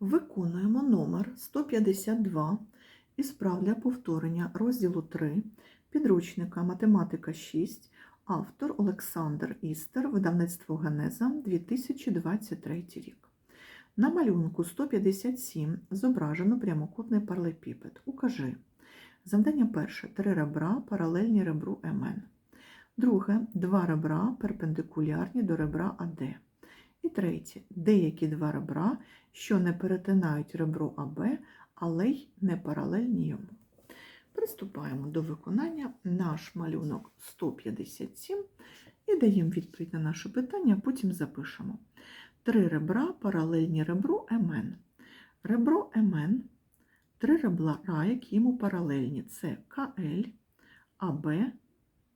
Виконуємо номер 152 із прав для повторення розділу 3 підручника Математика 6, автор Олександр Істер, видавництво Генеза 2023 рік. На малюнку 157 зображено прямокутний паралепіпед. Укажи. Завдання перше три ребра паралельні ребру МН. Друге два ребра перпендикулярні до ребра АД. І третє деякі два ребра, що не перетинають ребро АБ, але й не паралельні йому. Приступаємо до виконання наш малюнок 157 і даємо відповідь на наше питання, потім запишемо. Три ребра паралельні ребру МН. Ребро МН, три ребра, які йому паралельні це КЛ, АБ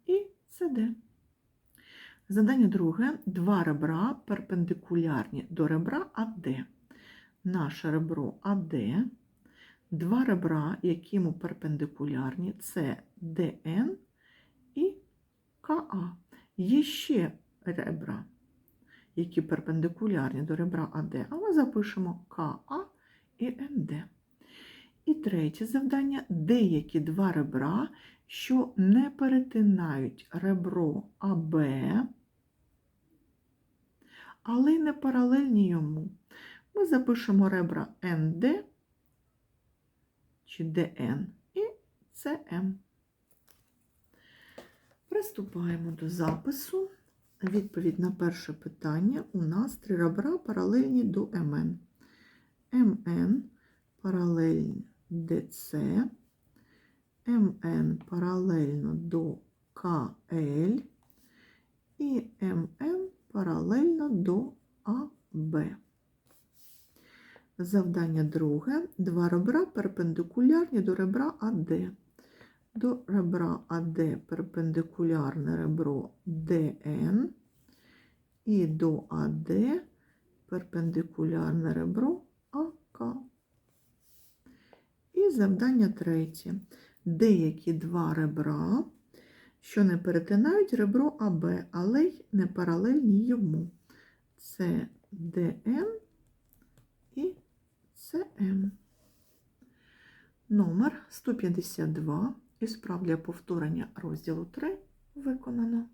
і СД. Задання друге. Два ребра перпендикулярні до ребра АД. Наше ребро АД. Два ребра, які йому перпендикулярні, це ДН і КА. Є ще ребра, які перпендикулярні до ребра АД, а ми запишемо КА і НД. І третє завдання деякі два ребра, що не перетинають ребро АБ, але не паралельні йому. Ми запишемо ребра НД чи ДН і СМ. Приступаємо до запису. Відповідь на перше питання у нас три ребра паралельні до МН. МН паралельні ДЦ, МН паралельно до КЛ і МН паралельно до АБ. Завдання друге. Два ребра перпендикулярні до ребра АД. До ребра АД перпендикулярне ребро ДН і до АД перпендикулярне ребро АК. І завдання третє. Деякі два ребра, що не перетинають ребро АБ, але й не паралельні йому. Це ДН і СМ. Номер 152 із прав для повторення розділу 3 виконано.